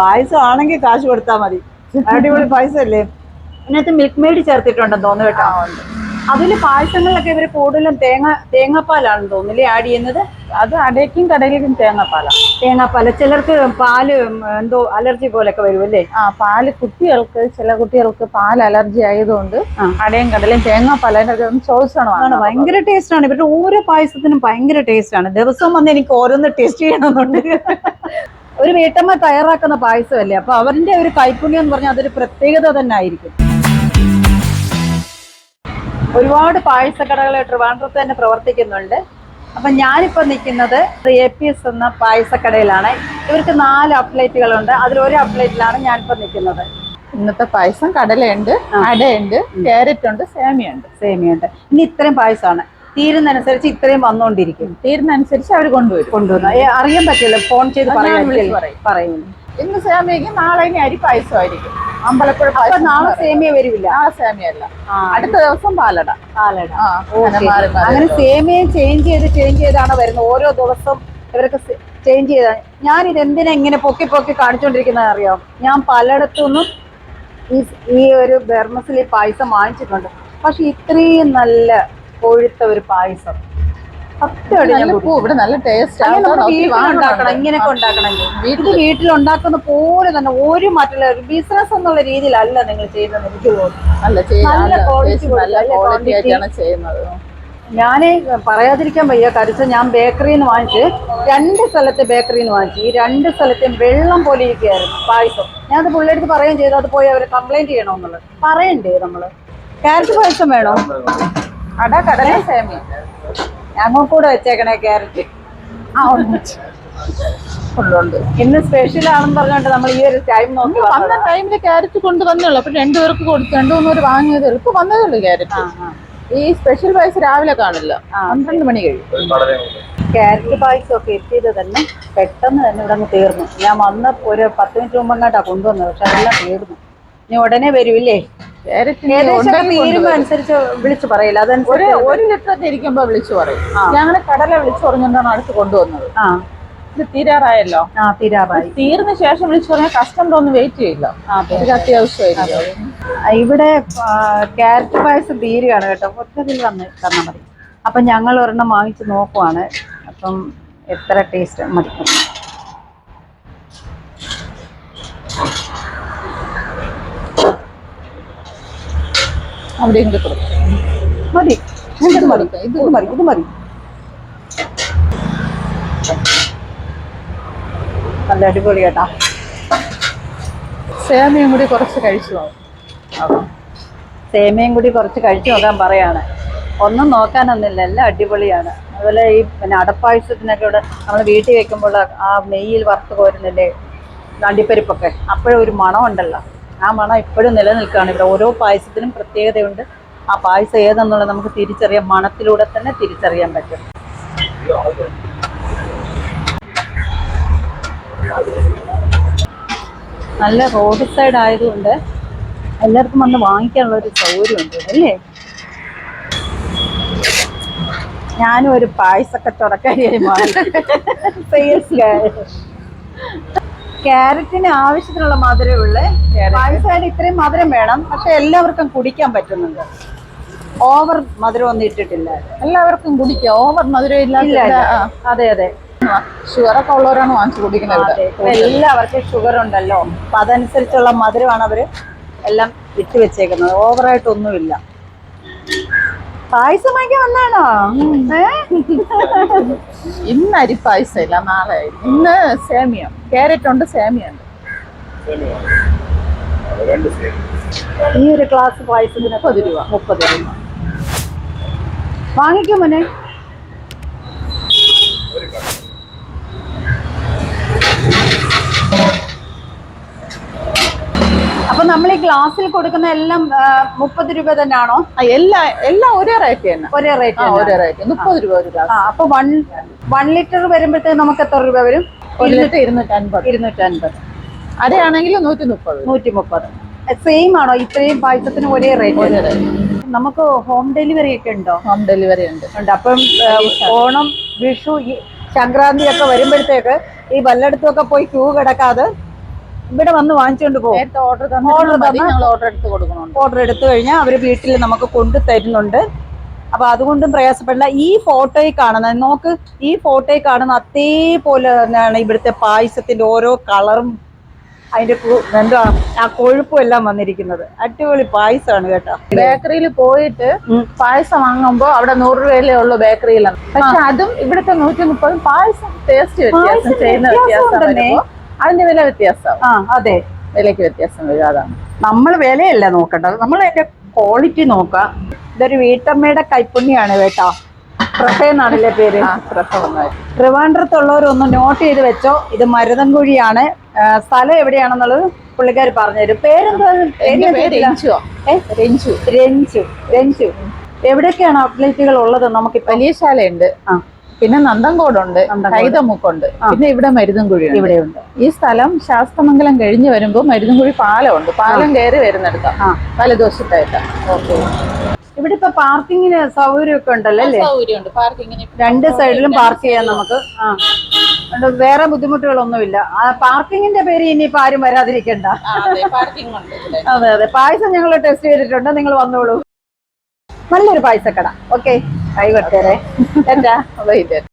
പായസം ആണെങ്കിൽ കാശ് കൊടുത്താൽ മതി. അടിപൊളി പായസം അല്ലേ ഇതിനകത്ത് മിൽക്ക് മെയ്ഡ് ചേർത്തിട്ടുണ്ടെന്ന് തോന്നുന്നു കേട്ടോ. അതിൽ പായസങ്ങളിലൊക്കെ ഇവർ കൂടുതലും തേങ്ങ തേങ്ങാപ്പാലാണെന്ന് തോന്നുന്നില്ലേ ആഡ് ചെയ്യുന്നത്? അത് അടയ്ക്കും കടയിലേക്കും തേങ്ങാപ്പാലാണ് തേങ്ങാപ്പാല. ചിലർക്ക് പാൽ എന്തോ അലർജി പോലൊക്കെ വരും അല്ലേ? ആ പാൽ കുട്ടികൾക്ക് ചില കുട്ടികൾക്ക് പാൽ അലർജി ആയതുകൊണ്ട്. അടയും കടലയും തേങ്ങാപ്പാല അതിന്റെ ഒന്ന് ചോദിച്ചാണ് ആണ് ഭയങ്കര ടേസ്റ്റ് ആണ്. ഇവരുടെ ഓരോ പായസത്തിനും ഭയങ്കര ടേസ്റ്റ് ആണ്. ദിവസം വന്ന് എനിക്ക് ഓരോന്ന് ടേസ്റ്റ് ചെയ്യണമെന്നുണ്ട്. ഒരു വീട്ടമ്മ തയ്യാറാക്കുന്ന പായസമല്ലേ? അപ്പൊ അവരുടെ ഒരു കൈപ്പുണ്യം എന്ന് പറഞ്ഞാൽ അതൊരു പ്രത്യേകത തന്നെ ആയിരിക്കും ഒരുപാട് പായസക്കടകൾ ട്രിവാൻഡ്രത്ത് തന്നെ പ്രവർത്തിക്കുന്നുണ്ട്. അപ്പൊ ഞാനിപ്പോ നിൽക്കുന്നത് എ പി എസ് എന്ന പായസക്കടയിലാണ്. ഇവർക്ക് നാല് അപ്ലേറ്റുകളുണ്ട് അതിൽ ഒരു അപ്ലേറ്റിലാണ് ഞാനിപ്പോ നിൽക്കുന്നത്. ഇന്നത്തെ പായസം കടലയുണ്ട് അടയുണ്ട് ക്യാരറ്റ് ഉണ്ട് സേമിയുണ്ട് സേമിയുണ്ട് ഇനി ഇത്രയും പായസമാണ്. തീരുന്നതനുസരിച്ച് ഇത്രയും വന്നുകൊണ്ടിരിക്കും തീരുന്നനുസരിച്ച് അവർ കൊണ്ടുവരും. കൊണ്ടുവന്നു അറിയാൻ പറ്റില്ല ഫോൺ ചെയ്ത് പറയാൻ പറയുന്നു പറയും. പറയും ഇന്ന് സേമിയക്ക് നാളെ ഇനി അരി പായസമായിരിക്കും. അമ്പലപ്പുഴ പായസം നാളെ സേമിയ വരില്ല. ആ സേമിയ അല്ല അടുത്ത ദിവസം പാലട. പാലട. അങ്ങനെ വരും. ചേഞ്ച് ചെയ്ത് ചേഞ്ച് ചെയ്താണ് വരുന്നത്. ഓരോ ദിവസം ഇവർക്ക് ചേഞ്ച് ചെയ്ത ഞാൻ ഇത് എന്തിനാ ഇങ്ങനെ പൊക്കി പൊക്കി കാണിച്ചുകൊണ്ടിരിക്കുന്നത് അറിയാം? ഞാൻ പലയിടത്തുനിന്നും ഈ ഈ ഒരു ബെർമസിലെ പായസം വാങ്ങിച്ചിട്ടുണ്ട്. പക്ഷെ ഇത്രയും നല്ല കൊഴുത്ത ഒരു പായസം. ഇവിടെ നല്ല ടേസ്റ്റ് ഇങ്ങനെയൊക്കെ ഉണ്ടാക്കണമെങ്കിൽ. വീട്ടിലുണ്ടാക്കുന്ന പോലെ തന്നെ ഒരു മറ്റുള്ള ബിസിനസ് എന്നുള്ള രീതിയിലല്ല നിങ്ങൾ ചെയ്യുന്നത് എനിക്ക് തോന്നുന്നു. ഞാൻ പറയാതിരിക്കാൻ വയ്യ. കരുത്ത് ഞാൻ ബേക്കറിയിൽ നിന്ന് വാങ്ങിച്ച് രണ്ട് സ്ഥലത്തെ ബേക്കറിയിൽ നിന്ന് വാങ്ങിച്ചു. ഈ രണ്ട് സ്ഥലത്തെയും വെള്ളം പോലെ ഇരിക്കുകയായിരുന്നു പായസം. ഞാൻ അത് പുള്ളിയെടുത്ത് പറയുകയും ചെയ്തു. അത് പോയി അവരെ കംപ്ലൈന്റ് ചെയ്യണമെന്നുള്ളത് പറയണ്ടേ നമ്മൾ? ക്യാരറ്റ് പായസം വേണോ? അട കടല സേമിയ ഞങ്ങൾ കൂടെ വെച്ചേക്കണേ ക്യാരറ്റ്. ആ ഉണ്ട്. ഉണ്ട് ഇന്ന് സ്പെഷ്യൽ ആണെന്ന് പറഞ്ഞുകൊണ്ട് നമ്മൾ ഈ ഒരു ടൈം നോക്കി വന്ന. ടൈമിൽ ക്യാരറ്റ് കൊണ്ടുവന്നുള്ളൂ അപ്പൊ രണ്ടുപേർക്ക് കൊടുത്തു രണ്ടുമൂന്നൂർ വാങ്ങിയതേ ഇപ്പൊ വന്നതേ ഉള്ളൂ ക്യാരറ്റ്. ഈ സ്പെഷ്യൽ പൈസ രാവിലെ കാണില്ല പന്ത്രണ്ട് മണി കഴിയും. ക്യാരറ്റ് പായസം ഒക്കെ എത്തിയത് തന്നെ പെട്ടെന്ന് തന്നെ ഇവിടെ തീർന്നു. ഞാൻ വന്ന ഒരു പത്ത് മിനിറ്റ് മുമ്പ് കൊണ്ടുവന്നത്. പക്ഷെ അതെല്ലാം തീർന്നു. ഇനി ഉടനെ വരുമില്ലേ അനുസരിച്ച് വിളിച്ചു പറയില്ല. ഒരു ഒരു ലിറ്റർ ഇരിക്കുമ്പോ വിളിച്ചു പറയും. ഞങ്ങൾ കടല വിളിച്ചു പറഞ്ഞുകൊണ്ടാണ് അടുത്ത് കൊണ്ടുവന്നത്. ആ. ഇത് തീരാറായല്ലോ? ആ തീരാറായി. തീർന്ന ശേഷം വിളിച്ചു പറഞ്ഞാൽ കസ്റ്റമർ ഒന്നും വെയിറ്റ് ചെയ്യില്ല. ഇത് അത്യാവശ്യമായിരിക്കും. ഇവിടെ ക്യാരറ്റ് പായസം തീരുകയാണ് കേട്ടോ. ഒറ്റതിൽ വന്ന് തന്നാൽ മതി. അപ്പം ഞങ്ങൾ ഒരെണ്ണം വാങ്ങിച്ച് നോക്കുവാണ്. അപ്പം എത്ര ടേസ്റ്റ് മതി. അവിടെ ഇങ്ങോട്ട് കൊടുക്കും. മതി. ഇത് മതി ഇത് മതി ഇത് മതി. നല്ല അടിപൊളി കേട്ടാ. സേമിയും കൂടി കുറച്ച് കഴിച്ചു സേമയും കൂടി കുറച്ച് കഴിച്ചു നോക്കാൻ പറയാണ്. ഒന്നും നോക്കാനൊന്നുമില്ല എല്ലാം അടിപൊളിയാണ്. അതുപോലെ ഈ പിന്നെ അടപ്പായസത്തിനൊക്കെ ഇവിടെ നമ്മൾ വീട്ടിൽ വെക്കുമ്പോൾ ആ നെയ്യിൽ വറുത്ത് കോരുന്നില്ലേ അണ്ടിപ്പരിപ്പൊക്കെ അപ്പോഴൊരു ഒരു മണമുണ്ടല്ലോ. ആ മണം എപ്പോഴും നിലനിൽക്കുകയാണ്. ഇവിടെ ഓരോ പായസത്തിനും പ്രത്യേകതയുണ്ട്. ആ പായസം ഏതെന്നുള്ളത് നമുക്ക് തിരിച്ചറിയാം. മണത്തിലൂടെ തന്നെ തിരിച്ചറിയാൻ പറ്റും. നല്ല റോഡ് സൈഡ് ആയതുകൊണ്ട് എല്ലാവർക്കും വന്ന് വാങ്ങിക്കാനുള്ള ഒരു സൗകര്യമുണ്ട് അല്ലേ? ഞാനും ഒരു പായസക്കച്ചവടക്കാരിയായി മാറി. സെയിൽസ് ക്യാരറ്റിന് ആവശ്യത്തിനുള്ള മധുരമുള്ള ഉള്ളേ. പായസമായിട്ട് ഇത്രയും മധുരം വേണം. പക്ഷെ എല്ലാവർക്കും കുടിക്കാൻ പറ്റുന്നുണ്ട്. ഓവർ മധുരം ഒന്നും ഇട്ടിട്ടില്ല. എല്ലാവർക്കും കുടിക്കാം. ഓവർ മധുരം ഇല്ല അതെ അതെ. ഷുഗറൊക്കെ ഉള്ളവരാണ് വാങ്ങിച്ചു കുടിക്കുന്നത് ഇവിടെ. എല്ലാവർക്കും ഷുഗർ ഉണ്ടല്ലോ. അപ്പൊ അതനുസരിച്ചുള്ള മധുരമാണ് അവർ എല്ലാം ഇട്ട് വെച്ചേക്കുന്നത്. ഓവറായിട്ടൊന്നുമില്ല പായസം വാങ്ങിക്കാൻ വന്നാണോ ഇന്ന് ഇന്ന് അരിപ്പായസം ഇല്ല നാളെ. ഇന്ന് സേമിയ. ക്യാരറ്റ് ഉണ്ട് സേമിയ ഉണ്ട്. ഈ ഒരു ക്ലാസ് പായസത്തിന് മുപ്പത് രൂപ. മുപ്പത് രൂപ. വാങ്ങിക്കും മോനെ. നമ്മൾ ഈ ഗ്ലാസ്സിൽ കൊടുക്കുന്ന എല്ലാം മുപ്പത് രൂപ തന്നെയാണോ? എല്ലാ എല്ലാം ഒരേ റേറ്റ് തന്നെ. ഒരേ റേറ്റ് ഒരേ റേറ്റ് മുപ്പത് രൂപ ഒരു ഗ്ലാസ്. അപ്പൊ വൺ വൺ ലിറ്റർ വരുമ്പോഴത്തേക്ക് നമുക്ക് എത്ര രൂപ വരും? ഒരു ലിറ്റർ ഇരുന്നൂറ്റി അൻപത് ഇരുന്നൂറ്റി അൻപത് അരയാണെങ്കിൽ നൂറ്റി മുപ്പത് നൂറ്റി മുപ്പത് സെയിം ആണോ? ഇത്രയും പായസത്തിന് ഒരേ റേറ്റ് നമുക്ക് ഹോം ഡെലിവറി ഒക്കെ ഉണ്ടോ? ഹോം ഡെലിവറി ഉണ്ട്. ഉണ്ട്. അപ്പം ഓണം വിഷു സംക്രാന്തി ഒക്കെ വരുമ്പോഴത്തേക്ക് ഈ വല്ലയിടത്തും ഒക്കെ പോയി ക്യൂ കിടക്കാതെ ഇവിടെ വന്ന് വാങ്ങിച്ചുകൊണ്ട് പോകും ഓർഡർ ഓർഡർ എടുത്ത് കഴിഞ്ഞാൽ അവർ വീട്ടിൽ നമുക്ക് കൊണ്ടു തരുന്നുണ്ട്. അപ്പൊ അതുകൊണ്ടും പ്രയാസപ്പെടില്ല ഈ ഫോട്ടോയിൽ കാണുന്ന നോക്ക് ഈ ഫോട്ടോയിൽ കാണുന്ന അതേപോലെ തന്നെയാണ് ഇവിടുത്തെ പായസത്തിന്റെ ഓരോ കളറും അതിന്റെ എന്താണ് എന്താ ആ കൊഴുപ്പും എല്ലാം വന്നിരിക്കുന്നത്. അടിപൊളി പായസമാണ് കേട്ടോ. ബേക്കറിയിൽ പോയിട്ട് പായസം വാങ്ങുമ്പോ അവിടെ നൂറ് രൂപയിലേ ഉള്ളൂ ബേക്കറിയിലാണ് പക്ഷെ അതും ഇവിടുത്തെ നൂറ്റി മുപ്പതും പായസം ടേസ്റ്റ് വ്യത്യാസം ചെയ്യുന്ന വ്യത്യാസം അതിന്റെ വില വ്യത്യാസം. ആ അതെ. വിലയ്ക്ക് വ്യത്യാസം വരും അതാണ്. നമ്മൾ വിലയല്ല നോക്കേണ്ടത്. നമ്മൾ അതിന്റെ ക്വാളിറ്റി നോക്കാം. ഇതൊരു വീട്ടമ്മയുടെ കൈപ്പുണ്യാണ് കേട്ടോ. പ്രഭയെന്നാണല്ലേ പേര്? ആ പ്രസവമായി ട്രിവാൻഡ്രത്തുള്ളവരൊന്ന് നോട്ട് ചെയ്ത് വെച്ചോ. ഇത് മരുതൻകുഴിയാണ്. സ്ഥലം എവിടെയാണെന്നുള്ളത് പുള്ളിക്കാർ പറഞ്ഞുതരും. പേരെന്താ? പേര് പേര്? രഞ്ജു രഞ്ജു. രഞ്ജു. എവിടെയൊക്കെയാണ് ഔട്ട്ലെറ്റുകൾ ഉള്ളത്? നമുക്ക് വലിയ ശാലയുണ്ട്. ആ. പിന്നെ നന്ദൻകോടുണ്ട് നന്ദൻകോട്. കൈതമുക്കുണ്ട് പിന്നെ ഇവിടെ മരുതൻകുഴി ഇവിടെയുണ്ട്. ഈ സ്ഥലം ശാസ്തമംഗലം കഴിഞ്ഞു വരുമ്പോൾ മരുതൻകുഴി പാലമുണ്ട് പാലം കയറി വരുന്നിടത്താ. ആ. വലതുവശത്തായിട്ടാ. ഓക്കെ. ഇവിടെ ഇപ്പൊ പാർക്കിങ്ങിന് സൗകര്യമൊക്കെ ഉണ്ടല്ലോ അല്ലേ? സൗകര്യമുണ്ട്. പാർക്കിങ്ങിന് രണ്ട് സൈഡിലും പാർക്ക് ചെയ്യാം നമുക്ക് ആ. വേറെ ബുദ്ധിമുട്ടുകളൊന്നുമില്ല. ആ പാർക്കിങ്ങിന്റെ പേര് ഇനിയിപ്പോ ആരും വരാതിരിക്കണ്ട. അതെ അതെ പായസം ഞങ്ങൾ ടെസ്റ്റ് ചെയ്തിട്ടുണ്ട്. നിങ്ങൾ വന്നോളൂ. നല്ലൊരു പായസക്കട. ഓക്കെ. കൈ കൊട്ടേരെ എന്താ